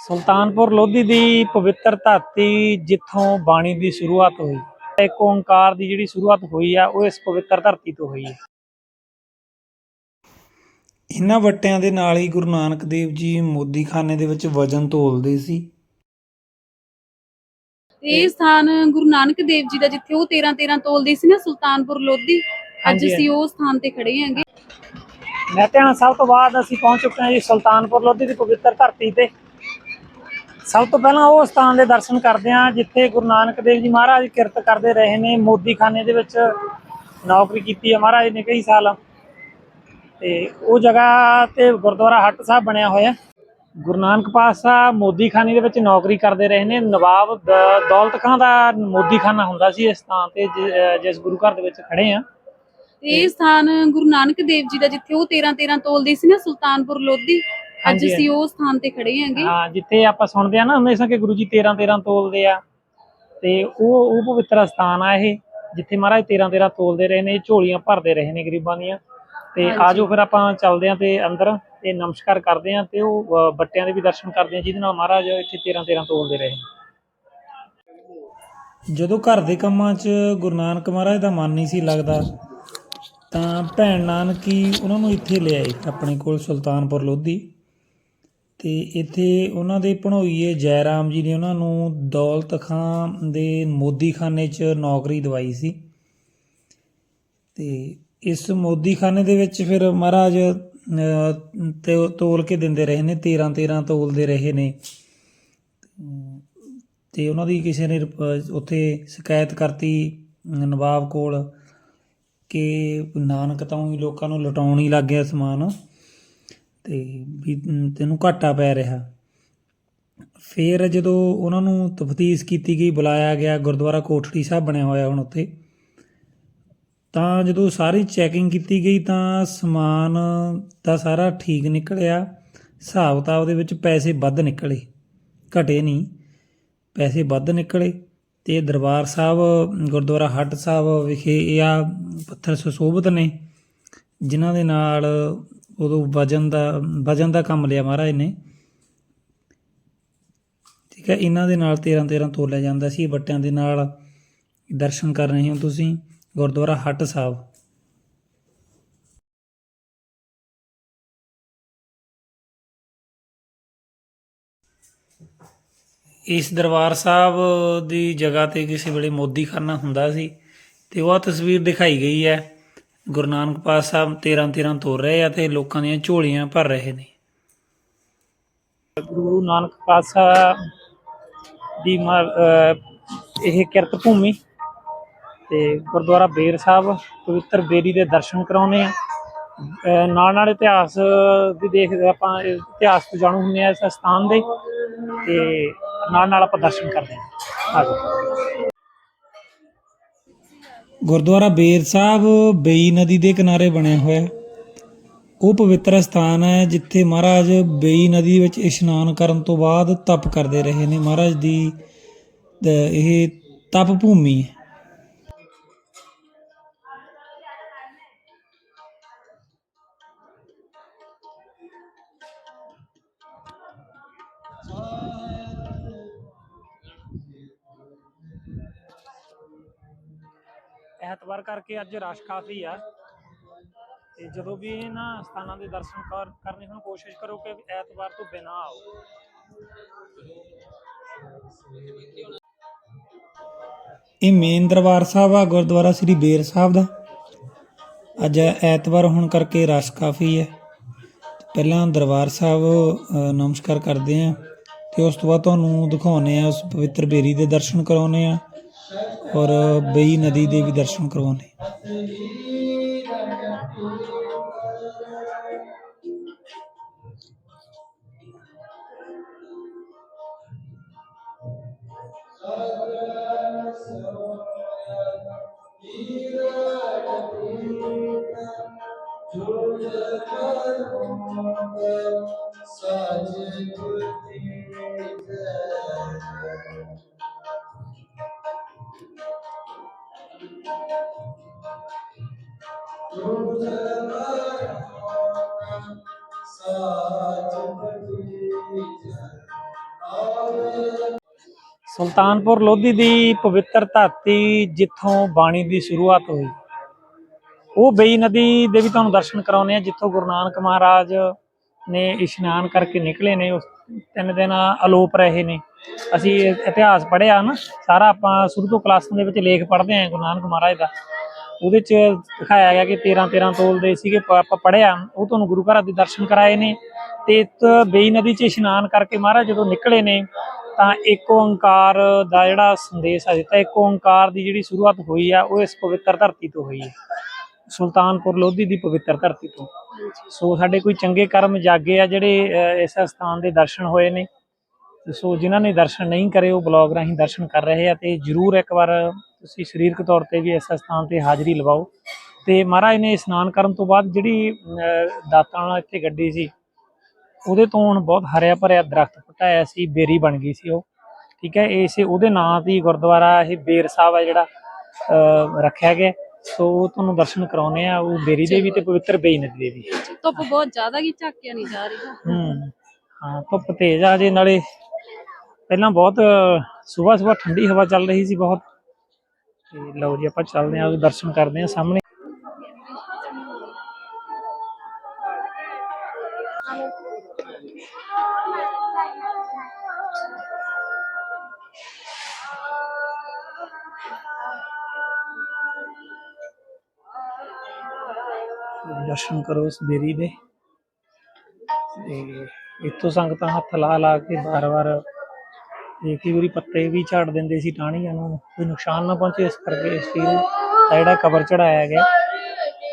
ਸੁਲਤਾਨਪੁਰ ਲੋਧੀ ਦੀ ਪਵਿੱਤਰ ਧਰਤੀ ਜਿੱਥੋਂ ਬਾਣੀ ਦੀ ਸ਼ੁਰੂਆਤ ਹੋਈ ਇੱਕ ਓੰਕਾਰ ਦੀ ਜਿਹੜੀ ਸ਼ੁਰੂਆਤ ਹੋਈ ਆ ਉਹ ਇਸ ਪਵਿੱਤਰ ਧਰਤੀ ਤੋਂ ਹੋਈ ਹੈ। ਇਹਨਾਂ ਵੱਟਿਆਂ ਦੇ ਨਾਲ ਹੀ ਗੁਰੂ ਨਾਨਕ ਦੇਵ ਜੀ ਮੋਦੀਖਾਨੇ ਦੇ ਵਿੱਚ ਵਜਨ ਤੋਲਦੇ ਸੀ। ਇਹ ਸਥਾਨ ਗੁਰੂ ਨਾਨਕ ਦੇਵ ਜੀ ਦਾ ਜਿੱਥੇ ਉਹ 13 13 ਤੋਲਦੇ ਸੀ ਨਾ ਸੁਲਤਾਨਪੁਰ ਲੋਧੀ ਅੱਜ ਹਾਂਜੀ, ਅਸੀਂ ਉਹ ਸਥਾਨ ਤੇ ਖੜੇ ਹਾਂਗੇ। ਮਹਿਤਿਆਣਾ ਸਾਹਿਬ ਤੋਂ ਬਾਅਦ ਅਸੀਂ ਪਹੁੰਚ ਚੁੱਕੇ ਹਾਂ ਜੀ ਸੁਲਤਾਨਪੁਰ ਲੋਧੀ ਦੀ ਪਵਿੱਤਰ ਧਰਤੀ ਤੇ। ਸਭ ਤੋਂ ਪਹਿਲਾਂ ਉਹ ਸਥਾਨ ਦੇ ਦਰਸ਼ਨ ਕਰਦੇ ਹਾਂ, ਜਿੱਥੇ ਗੁਰੂ ਨਾਨਕ ਦੇਵ ਜੀ ਮਹਾਰਾਜ ਕਿਰਤ ਕਰਦੇ ਰਹੇ ਨੇ, ਮੋਦੀਖਾਨੇ ਦੇ ਵਿੱਚ ਨੌਕਰੀ ਕੀਤੀ ਹੈ ਮਹਾਰਾਜ ਨੇ ਕਈ ਸਾਲ। ਤੇ ਉਹ ਜਗ੍ਹਾ ਤੇ ਗੁਰਦੁਆਰਾ ਹੱਟ ਸਾਹਿਬ ਬਣਿਆ ਹੋਇਆ ਗੁਰੂ ਨਾਨਕ ਪਾਤਸ਼ਾਹ ਮੋਦੀਖਾਨੇ ਦੇ ਵਿੱਚ ਨੌਕਰੀ ਕਰਦੇ ਰਹੇ ਨੇ। ਨਵਾਬ ਦ- ਦੌਲਤ ਖਾਂ ਦਾ ਮੋਦੀਖਾਨਾ ਹੁੰਦਾ ਸੀ ਇਸ ਸਥਾਨ ਤੇ ਜਿਸ ਗੁਰੂ ਘਰ ਦੇ ਵਿੱਚ ਖੜੇ ਆ ਇਹ ਸਥਾਨ ਗੁਰੂ ਨਾਨਕ ਦੇਵ ਜੀ ਦਾ, ਜਿੱਥੇ ਉਹ 13 13 ਤੋਲਦੇ ਸੀ ਨਾ, ਸੁਲਤਾਨਪੁਰ ਲੋਧੀ। ਅੱਜ ਹਾਂਜੀ, ਅਸੀਂ ਉਹ ਸਥਾਨ ਤੇ ਖੜੇ ਹਾਂਗੇ। ਹਾਂ ਜਿੱਥੇ ਆਪਾਂ ਸੁਣਦੇ ਆ ਨਾ ਹਮੇਸ਼ਾ ਕਿ ਗੁਰੂ ਜੀ 13 13 ਤੋਲਦੇ ਆ। ਤੇ ਉਹ ਉਹ ਪਵਿੱਤਰ ਸਥਾਨ ਆ ਇਹ ਜਿੱਥੇ ਮਹਾਰਾਜ 13 13 ਤੋਲਦੇ ਰਹੇ ਨੇ ਝੋਲੀਆਂ ਭਰਦੇ ਰਹੇ ਨੇ ਗਰੀਬਾਂ ਦੀਆਂ। ਤੇ ਹਾਂਜੀ। ਆਜੋ ਫਿਰ ਆਪਾਂ ਚੱਲਦੇ ਆ ਤੇ ਅੰਦਰ ਤੇ ਨਮਸਕਾਰ ਕਰਦੇ ਆ ਤੇ ਉਹ ਅ, ਬੱਟਿਆਂ ਦੇ ਵੀ ਦਰਸ਼ਨ ਕਰਦੇ ਆ ਜਿਹਦੇ ਨਾਲ ਮਹਾਰਾਜ ਇੱਥੇ 13 13 ਤੋਲਦੇ ਰਹੇ ਜਦੋਂ ਘਰ ਦੇ ਕੰਮਾਂ 'ਚ ਗੁਰੂ ਨਾਨਕ ਮਹਾਰਾਜ ਦਾ ਮਨ ਨਹੀਂ ਸੀ ਲੱਗਦਾ ਤਾਂ ਭੈਣ ਨਾਨਕੀ ਉਹਨਾਂ ਨੂੰ ਇੱਥੇ ਲਿਆਏ ਆਪਣੇ ਕੋਲ ਸੁਲਤਾਨਪੁਰ ਲੋਧੀ। ਅਤੇ ਇੱਥੇ ਉਹਨਾਂ ਦੇ ਭਣੋਈਏ ਜੈ ਰਾਮ ਜੀ ਨੇ ਉਹਨਾਂ ਨੂੰ ਦੌਲਤ ਖਾਂ ਦੇ ਮੋਦੀਖਾਨੇ 'ਚ ਨੌਕਰੀ ਦਵਾਈ ਸੀ। ਅਤੇ ਇਸ ਮੋਦੀਖਾਨੇ ਦੇ ਵਿੱਚ ਫਿਰ ਮਹਾਰਾਜ ਅਹ, ਤੇ ਤੋਲ ਕੇ ਦਿੰਦੇ ਰਹੇ ਨੇ 13 13 ਤੋਲਦੇ ਰਹੇ ਨੇ। ਤੇ ਉਹਨਾਂ ਦੀ ਕਿਸੇ ਨੇ ਰਿਪ- ਉੱਥੇ ਸ਼ਿਕਾਇਤ ਕਰਤੀ ਨਵਾਬ ਕੋਲ ਕਿ ਨਾਨਕ ਤਾਂ ਹੀ ਲੋਕਾਂ ਨੂੰ ਲੁਟਾਉਣ ਹੀ ਲੱਗ ਗਿਆ ਸਮਾਨ। ਤੇ ਵੀ ਤੈਨੂੰ ਘਾਟਾ ਪੈ ਰਿਹਾ। ਫਿਰ ਜਦੋਂ ਉਹਨਾਂ ਨੂੰ ਤਫਤੀਸ਼ ਕੀਤੀ ਗਈ, ਬੁਲਾਇਆ ਗਿਆ, ਗੁਰਦੁਆਰਾ ਕੋਠੜੀ ਸਾਹਿਬ ਬਣਿਆ ਹੋਇਆ ਹੁਣ ਉੱਥੇ, ਤਾਂ ਜਦੋਂ ਸਾਰੀ ਚੈਕਿੰਗ ਕੀਤੀ ਗਈ, ਤਾਂ ਸਮਾਨ ਤਾਂ ਸਾਰਾ ਠੀਕ ਨਿਕਲਿਆ। ਹਿਸਾਬ ਕਿਤਾਬ ਦੇ ਵਿੱਚ ਪੈਸੇ ਵੱਧ ਨਿਕਲੇ, ਘਟੇ ਨਹੀਂ। ਪੈਸੇ ਵੱਧ ਨਿਕਲੇ ਤੇ ਦਰਬਾਰ ਸਾਹਿਬ, ਗੁਰਦੁਆਰਾ ਹੱਟ ਸਾਹਿਬ ਵਿਖੇ ਇਹ ਆ ਪੱਥਰ ਸੁਸ਼ੋਭਿਤ ਨੇ, ਜਿਨ੍ਹਾਂ ਦੇ ਨਾਲ ਉਦੋਂ ਵਜਨ ਦਾ ਵਜਨ ਦਾ ਕੰਮ ਲਿਆ ਮਹਾਰਾਜ ਨੇ। ਠੀਕ ਹੈ, ਇਹਨਾਂ ਦੇ ਨਾਲ 13 13 ਤੋਲਿਆ ਜਾਂਦਾ ਸੀ। ਇਹ ਬੱਟਿਆਂ ਦੇ ਨਾਲ ਦਰਸ਼ਨ ਕਰ ਰਹੇ ਹੋ ਤੁਸੀਂ, ਗੁਰਦੁਆਰਾ ਹੱਟ ਸਾਹਿਬ। ਇਸ ਦਰਬਾਰ ਸਾਹਿਬ ਦੀ ਜਗ੍ਹਾ ਤੇ ਕਿਸੇ ਵੇਲੇ ਮੋਦੀਖਾਨਾ ਹੁੰਦਾ ਸੀ ਤੇ ਉਹ ਤਸਵੀਰ ਦਿਖਾਈ ਗਈ ਹੈ। ਗੁਰੂ ਨਾਨਕ ਪਾਤਸ਼ਾਹ ਸਾਹਿਬ 13 13 ਤੋਰ ਰਹੇ ਆ ਤੇ ਲੋਕਾਂ ਦੀਆਂ ਝੋਲੀਆਂ ਭਰ ਰਹੇ ਨੇ। ਗੁਰੂ ਨਾਨਕ ਪਾਤਸ਼ਾਹ ਦੀ ਇਹ ਕਿਰਤ ਭੂਮੀ ਤੇ ਗੁਰਦੁਆਰਾ ਬੇਰ ਸਾਹਿਬ, ਪਵਿੱਤਰ ਬੇਰੀ ਦੇ ਦਰਸ਼ਨ ਕਰਾਉਨੇ ਆ। ਨਾਲ ਨਾਲ ਇਤਿਹਾਸ ਵੀ ਦੇਖਦੇ ਆਪਾਂ ਇਤਿਹਾਸ ਤੋਂ ਜਾਣੂ ਹੁੰਦੇ ਆ ਇਸ ਸਥਾਨ ਦੇ ਤੇ ਨਾਲ ਨਾਲ ਆਪਾਂ ਦਰਸ਼ਨ ਕਰਦੇ ਆ। ਆਜੋ ਗੁਰਦੁਆਰਾ ਬੇਰ ਸਾਹਿਬ ਬੇਈ ਨਦੀ ਦੇ ਕਿਨਾਰੇ ਬਣਿਆ ਹੋਇਆ ਉਹ ਪਵਿੱਤਰ ਸਥਾਨ ਹੈ ਜਿੱਥੇ ਮਹਾਰਾਜ ਬੇਈ ਨਦੀ ਵਿੱਚ ਇਸ਼ਨਾਨ ਕਰਨ ਤੋਂ ਬਾਅਦ ਤਪ ਕਰਦੇ ਰਹੇ ਨੇ। ਮਹਾਰਾਜ ਦੀ ਇਹ ਤਪ ਭੂਮੀ ਹੈ। ਐਤਵਾਰ ਕਰਕੇ ਅੱਜ ਰਸ਼ ਕਾਫੀ ਆ। ਤੇ ਜਦੋਂ ਵੀ ਇਹਨਾਂ ਸਥਾਨਾਂ ਦੇ ਦਰਸ਼ਨ ਕਰ- ਕਰਨੇ ਹੋਣ ਕੋਸ਼ਿਸ਼ ਕਰੋ ਕਿ ਐਤਵਾਰ ਤੋਂ ਬਿਨਾਂ ਆਓ। ਇਹ ਮੇਨ ਦਰਬਾਰ ਸਾਹਿਬ ਆ ਗੁਰਦੁਆਰਾ ਸ੍ਰੀ ਬੇਰ ਸਾਹਿਬ ਦਾ। ਅੱਜ ਐਤਵਾਰ ਹੋਣ ਕਰਕੇ ਰਸ਼ ਕਾਫੀ ਹੈ ਪਹਿਲਾਂ ਦਰਬਾਰ ਸਾਹਿਬ ਅ, ਨਮਸਕਾਰ ਕਰਦੇ ਆ ਤੇ ਉਸ ਤੋਂ ਬਾਅਦ ਤੁਹਾਨੂੰ ਦਿਖਾਉਨੇ ਆ ਉਸ ਪਵਿੱਤਰ ਬੇਰੀ ਦੇ ਦਰਸ਼ਨ ਕਰਾਉਨੇ ਆ। ਔਰ ਬਈ ਨਦੀ ਦੇ ਵੀ ਦਰਸ਼ਨ ਕਰਵਾਉਣੇ ਸਾਜੇ ਗੁਰੂ ਸੁਲਤਾਨਪੁਰ ਲੋਧੀ ਦੀ ਪਵਿੱਤਰ ਧਰਤੀ ਜਿੱਥੋਂ ਬਾਣੀ ਦੀ ਸ਼ੁਰੂਆਤ ਹੋਈ। ਉਹ ਬਈ ਨਦੀ ਦੇ ਵੀ ਤੁਹਾਨੂੰ ਦਰਸ਼ਨ ਕਰਾਉਨੇ ਆ ਜਿੱਥੋਂ ਗੁਰੂ ਨਾਨਕ ਮਹਾਰਾਜ ਨੇ ਇਸ਼ਨਾਨ ਕਰਕੇ ਨਿਕਲੇ ਨੇ। ਉਸ ਤਿੰਨ ਦਿਨ ਅਲੋਪ ਰਹੇ ਨੇ। ਅਸੀਂ ਇਤਿਹਾਸ ਪੜਿਆ ਨਾ, ਸਾਰਾ ਆਪਾਂ ਸ਼ੁਰੂ ਤੋਂ ਕਲਾਸਾਂ ਦੇ ਵਿੱਚ ਲੇਖ ਪੜ੍ਹਦੇ ਆਂ ਗੁਰੂ ਨਾਨਕ ਮਹਾਰਾਜ ਦਾ। ਉਹਦੇ ਚ ਦਿਖਾਇਆ ਗਿਆ ਕਿ 13 13 ਤੋਲ ਦੇ ਸੀਗੇ, ਪ- ਆਪਾਂ ਪੜ੍ਹਿਆ, ਉਹ ਤੁਹਾਨੂੰ ਗੁਰੂ ਘਰਾਂ ਦੇ ਦਰਸ਼ਨ ਕਰਾਏ ਨੇ। ਤੇ ਬੇਈ ਨਦੀ 'ਚ ਇਸ਼ਨਾਨ ਕਰਕੇ ਮਹਾਰਾਜ ਜਦੋਂ ਨਿਕਲੇ ਨੇ, ਤਾਂ ਇੱਕ ਓੰਕਾਰ ਦਾ ਜਿਹੜਾ ਸੰਦੇਸ਼ ਆ ਦਿੱਤਾ। ਇੱਕ ਓੰਕਾਰ ਦੀ ਜਿਹੜੀ ਸ਼ੁਰੂਆਤ ਹੋਈ ਆ, ਉਹ ਇਸ ਪਵਿੱਤਰ ਧਰਤੀ ਤੋਂ ਹੋਈ ਹੈ। ਸੁਲਤਾਨਪੁਰ ਲੋਧੀ ਦੀ ਪਵਿੱਤਰ ਧਰਤੀ ਤੋਂ। ਸੋ ਸਾਡੇ ਕੋਈ ਚੰਗੇ ਕਰਮ ਜਾਗੇ ਆ ਜਿਹੜੇ ਇਸ ਸਥਾਨ ਦੇ ਦਰਸ਼ਨ ਹੋਏ ਨੇ। ਸੋ ਜਿਨ੍ਹਾਂ ਨੇ ਦਰਸ਼ਨ ਨਹੀਂ ਕਰੇ, ਉਹ ਬਲੌਗ ਰਾਹੀਂ ਦਰਸ਼ਨ ਕਰ ਰਹੇ ਆ ਤੇ ਜਰੂਰ ਇੱਕ ਵਾਰ ਤੁਸੀਂ ਸਰੀਰਕ ਤੌਰ ਤੇ ਵੀ ਇਸ ਸਥਾਨ ਤੇ ਹਾਜ਼ਰੀ ਲਵਾਓ। ਤੇ ਮਹਾਰਾਜ ਨੇ ਇਸ਼ਨਾਨ ਕਰਨ ਤੋਂ ਬਾਅਦ ਜਿਹੜੀ ਦਾਤਾਂ ਨਾਲ ਇੱਥੇ ਗੱਡੀ ਸੀ ਉਹਦੇ ਤੋਂ ਹੁਣ ਬਹੁਤ ਹਰਿਆ ਭਰਿਆ ਦਰਖਤ ਫਟਾਇਆ ਸੀ ਬੇਰੀ ਬਣ ਗਈ ਸੀ ਉਹ। ਠੀਕ ਹੈ ਇਸੇ ਉਹਦੇ ਨਾਂ ਤੇ ਗੁਰਦੁਆਰਾ ਇਹ ਬੇਰ ਸਾਹਿਬ ਹੈ ਜਿਹੜਾ ਰੱਖਿਆ ਗਿਆ। ਸੋ ਉਹ ਤੁਹਾਨੂੰ ਦਰਸ਼ਨ ਕਰਾਉਨੇ ਆ ਉਹ ਬੇਰੀ ਦੇ ਵੀ ਤੇ ਪਵਿੱਤਰ ਬੇਈ ਨਦੀ ਦੇ ਵੀ। ਧੁੱਪ ਬਹੁਤ ਜ਼ਿਆਦਾ ਕੀ ਝਾਕਿਆ ਨਹੀਂ ਜਾ ਰਿਹਾ ਹੂੰ ਹਾਂ ਧੁੱਪ ਤੇਜ਼ ਆ ਜੇ ਨਾਲੇ ਪਹਿਲਾਂ ਬਹੁਤ ਸਵੇਰ ਸਵੇਰ ਠੰਡੀ ਹਵਾ ਚੱਲ ਰਹੀ ਸੀ ਬਹੁਤ ਤੇ ਲਓ ਜੀ, ਆਪਾਂ ਚੱਲਦੇ ਆਂ ਦਰਸ਼ਨ ਕਰਦੇ ਆਂ ਸਾਹਮਣੇ। ਦਰਸ਼ਨ ਕਰੋ ਇਸ ਬੇਰੀ ਦੇ। ਤੇ ਇੱਥੋਂ ਸੰਗਤਾਂ ਹੱਥ ਲਾ ਲਾ ਕੇ ਬਾਰ-ਬਾਰ ਇਹ ਕਈ ਵਾਰੀ ਪੱਤੇ ਵੀ ਝਾੜ ਦਿੰਦੇ ਸੀ, ਟਾਹਣੀਆਂ ਨੂੰ ਕੋਈ ਨੁਕਸਾਨ ਨਾ ਪਹੁੰਚੇ ਇਸ ਕਰਕੇ ਇਸ ਚੀਜ਼ ਦਾ ਜਿਹੜਾ ਕਵਰ ਚੜਾਇਆ ਗਿਆ,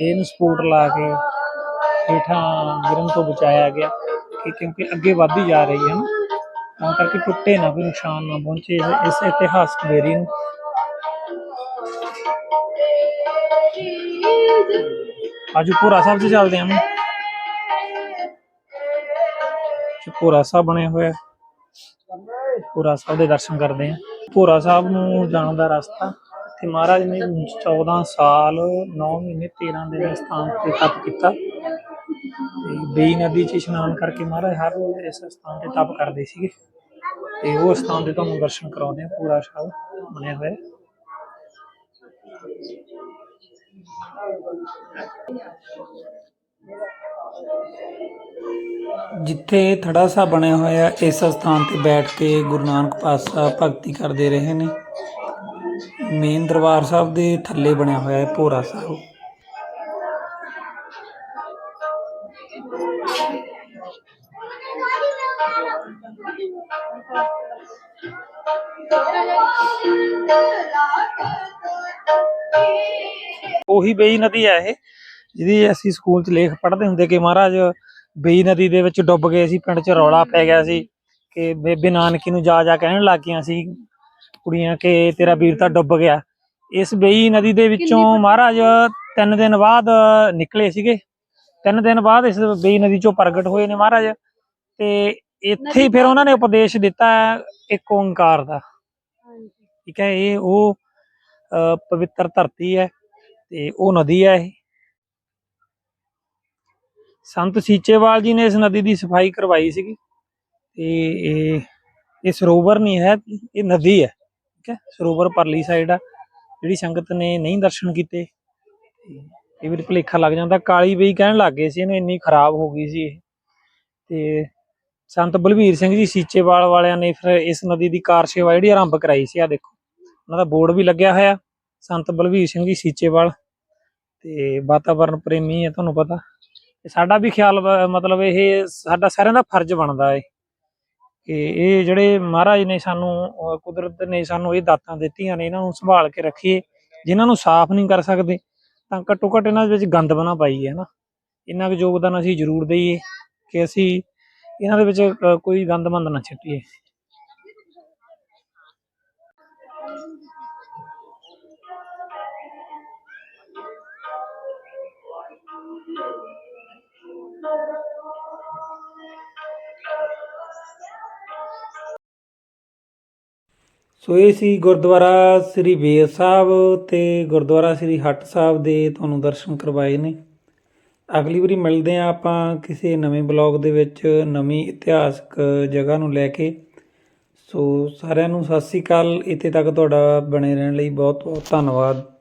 ਇਹਨੂੰ ਸਪੋਰਟ ਲਾ ਕੇ ਹੇਠਾਂ ਗਿਰਨ ਤੋਂ ਬਚਾਇਆ ਗਿਆ ਕਿ ਕਿਉਂਕਿ ਅੱਗੇ ਵੱਧਦੀ ਜਾ ਰਹੀ ਹੈ ਨਾ, ਤਾਂ ਕਰਕੇ ਟੁੱਟੇ ਨਾ, ਕੋਈ ਨੁਕਸਾਨ ਨਾ ਪਹੁੰਚੇ ਇਸ- ਇਸ ਇਤਿਹਾਸਕ ਬੇਰੀ ਨੂੰ। ਅੱਜ ਭੋਰਾ ਸਾਹਿਬ 'ਚ ਚੱਲਦੇ ਹਾਂ ਭੋਰਾ ਸਾਹਿਬ ਬਣਿਆ ਹੋਇਆ। ਭੋਰਾ ਸਾਹਿਬ ਦੇ ਦਰਸ਼ਨ ਕਰਦੇ ਆ। ਭੋਰਾ ਸਾਹਿਬ ਨੂੰ ਜਾਣ ਦਾ ਰਸਤਾ ਇੱਥੇ ਮਹਾਰਾਜ ਨੇ 14 ਸਾਲ 9 ਮਹੀਨੇ 13 ਦਿਨ ਸਥਾਨ ਤੇ ਤਪ ਕੀਤਾ। ਬੇਈ ਨਦੀ 'ਚ ਇਸ਼ਨਾਨ ਕਰਕੇ ਮਹਾਰਾਜ ਹਰ ਰੋਜ਼ ਇਸ ਸਥਾਨ ਤੇ ਤਪ ਕਰਦੇ ਸੀਗੇ। ਤੇ ਉਹ ਸਥਾਨ ਦੇ ਤੁਹਾਨੂੰ ਦਰਸ਼ਨ ਕਰਾਉਂਦੇ ਆ ਪੂਰਾ ਸਾਹਿਬ ਬਣਿਆ ਹੋਇਆ ਜਿੱਥੇ ਥੜਾ ਸਾਹਿਬ ਬਣਿਆ ਹੋਇਆ ਇਸ ਸਥਾਨ ਤੇ ਬੈਠ ਕੇ ਗੁਰੂ ਨਾਨਕ ਪਾਤਸ਼ਾਹ ਭਗਤੀ ਕਰਦੇ ਰਹੇ ਨੇ। ਮੇਨ ਦਰਬਾਰ ਸਾਹਿਬ ਦੇ ਥੱਲੇ ਬਣਿਆ ਹੋਇਆ ਹੈ, ਭੋਰਾ ਸਾਹਿਬ। ਉਹੀ ਬਈ ਨਦੀ ਹੈ ਇਹ। ਜਿਹਦੀ ਅਸੀਂ ਸਕੂਲ 'ਚ ਲੇਖ ਪੜ੍ਹਦੇ ਹੁੰਦੇ ਕਿ ਮਹਾਰਾਜ ਬੇਈ ਨਦੀ ਦੇ ਵਿੱਚ ਡੁੱਬ ਗਏ ਸੀ ਪਿੰਡ 'ਚ ਰੌਲਾ ਪੈ ਗਿਆ ਸੀ ਕਿ ਬੇਬੇ ਨਾਨਕੀ ਨੂੰ ਜਾ ਜਾ ਕਹਿਣ ਲੱਗ ਗਈਆਂ ਸੀ ਕੁੜੀਆਂ ਕਿ ਤੇਰਾ ਵੀਰ ਤਾਂ ਡੁੱਬ ਗਿਆ। ਇਸ ਬੇਈ ਨਦੀ ਦੇ ਵਿੱਚੋਂ ਮਹਾਰਾਜ ਤਿੰਨ ਦਿਨ ਬਾਅਦ ਨਿਕਲੇ ਸੀਗੇ। ਤਿੰਨ ਦਿਨ ਬਾਅਦ ਇਸ ਬੇਈ ਨਦੀ ਚੋਂ ਪ੍ਰਗਟ ਹੋਏ ਨੇ ਮਹਾਰਾਜ ਤੇ ਇੱਥੇ ਫਿਰ ਉਹਨਾਂ ਨੇ ਉਪਦੇਸ਼ ਦਿੱਤਾ ਇੱਕ ਓੰਕਾਰ ਦਾ। ਠੀਕ ਹੈ ਇਹ ਉਹ ਪਵਿੱਤਰ ਧਰਤੀ ਹੈ ਤੇ ਉਹ ਨਦੀ ਹੈ ਇਹ। ਸੰਤ ਸੀਚੇਵਾਲ ਜੀ ਨੇ ਇਸ ਨਦੀ ਦੀ ਸਫ਼ਾਈ ਕਰਵਾਈ ਸੀਗੀ ਤੇ ਇਹ ਇਹ ਸਰੋਵਰ ਨਹੀਂ ਹੈ, ਇਹ ਨਦੀ ਹੈ, ਠੀਕ ਹੈ, ਸਰੋਵਰ ਪਰਲੀ ਸਾਈਡ ਆ, ਜਿਹੜੀ ਸੰਗਤ ਨੇ ਨਹੀਂ ਦਰਸ਼ਨ ਕੀਤੇ ਇਹ ਵੀ ਭੁਲੇਖਾ ਲੱਗ ਜਾਂਦਾ, ਕਾਲੀ ਬਈ ਕਹਿਣ ਲੱਗ ਗਏ ਸੀ ਇਹਨੂੰ ਇੰਨੀ ਖਰਾਬ ਹੋ ਗਈ ਸੀ ਇਹ, ਤੇ ਸੰਤ ਬਲਵੀਰ ਸਿੰਘ ਜੀ ਸੀਚੇਵਾਲ ਵਾਲਿਆਂ ਨੇ ਫਿਰ ਇਸ ਨਦੀ ਦੀ ਕਾਰ ਸੇਵਾ ਜਿਹੜੀ ਆਰੰਭ ਕਰਾਈ ਸੀ ਆ ਦੇਖੋ, ਉਹਨਾਂ ਦਾ ਬੋਰਡ ਵੀ ਲੱਗਿਆ ਹੋਇਆ, ਸੰਤ ਬਲਵੀਰ ਸਿੰਘ ਜੀ ਸੀਚੇਵਾਲ, ਤੇ ਵਾਤਾਵਰਣ ਪ੍ਰੇਮੀ ਹੈ, ਤੁਹਾਨੂੰ ਪਤਾ। ਤੇ ਸਾਡਾ ਵੀ ਖਿਆਲ ਮਤਲਬ ਇਹ ਸਾਡਾ ਸਾਰਿਆਂ ਦਾ ਫਰਜ਼ ਬਣਦਾ ਹੈ ਕਿ ਇਹ ਜਿਹੜੇ ਮਹਾਰਾਜ ਨੇ ਸਾਨੂੰ ਕੁਦਰਤ ਨੇ ਸਾਨੂੰ ਇਹ ਦਾਤਾਂ ਦਿੱਤੀਆਂ ਨੇ, ਇਹਨਾਂ ਨੂੰ ਸੰਭਾਲ ਕੇ ਰੱਖੀਏ। ਜਿਨ੍ਹਾਂ ਨੂੰ ਸਾਫ਼ ਨਹੀਂ ਕਰ ਸਕਦੇ, ਤਾਂ ਘੱਟੋ ਘੱਟ ਇਹਨਾਂ ਦੇ ਵਿੱਚ ਗੰਦ ਬਣਾ ਪਾਈਏ ਹਨਾ ਇੰਨਾ ਕੁ ਯੋਗਦਾਨ ਅਸੀਂ ਜ਼ਰੂਰ ਦਈਏ ਕਿ ਅਸੀਂ ਇਹਨਾਂ ਦੇ ਵਿੱਚ ਕੋਈ ਗੰਦ ਮੰਦ ਨਾ ਛੱਡੀਏ ਸੋ ਇਹ ਸੀ ਗੁਰਦੁਆਰਾ ਸ੍ਰੀ ਬੇਰ ਸਾਹਿਬ ਤੇ ਗੁਰਦੁਆਰਾ ਸ੍ਰੀ ਹੱਟ ਸਾਹਿਬ ਦੇ ਤੁਹਾਨੂੰ ਦਰਸ਼ਨ ਕਰਵਾਏ ਨੇ। ਅਗਲੀ ਵਾਰੀ ਮਿਲਦੇ ਆ ਆਪਾਂ ਕਿਸੇ ਨਵੇਂ ਬਲੌਗ ਦੇ ਵਿੱਚ ਨਵੀਂ ਇਤਿਹਾਸਕ ਜਗ੍ਹਾ ਨੂੰ ਲੈ ਕੇ। ਸੋ ਸਾਰਿਆਂ ਨੂੰ ਸਤਿ ਸ੍ਰੀ ਅਕਾਲ। ਇੱਥੇ ਤੱਕ ਤੁਹਾਡਾ ਬਣੇ ਰਹਿਣ ਲਈ ਬਹੁਤ ਬਹੁਤ ਧੰਨਵਾਦ।